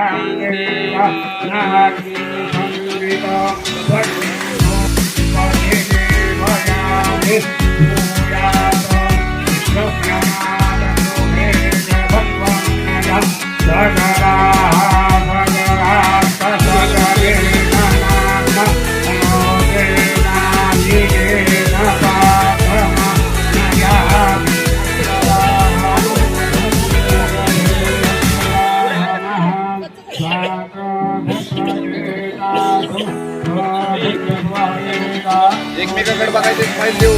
Thank you. एकमेकाकडे बघायचं file देऊ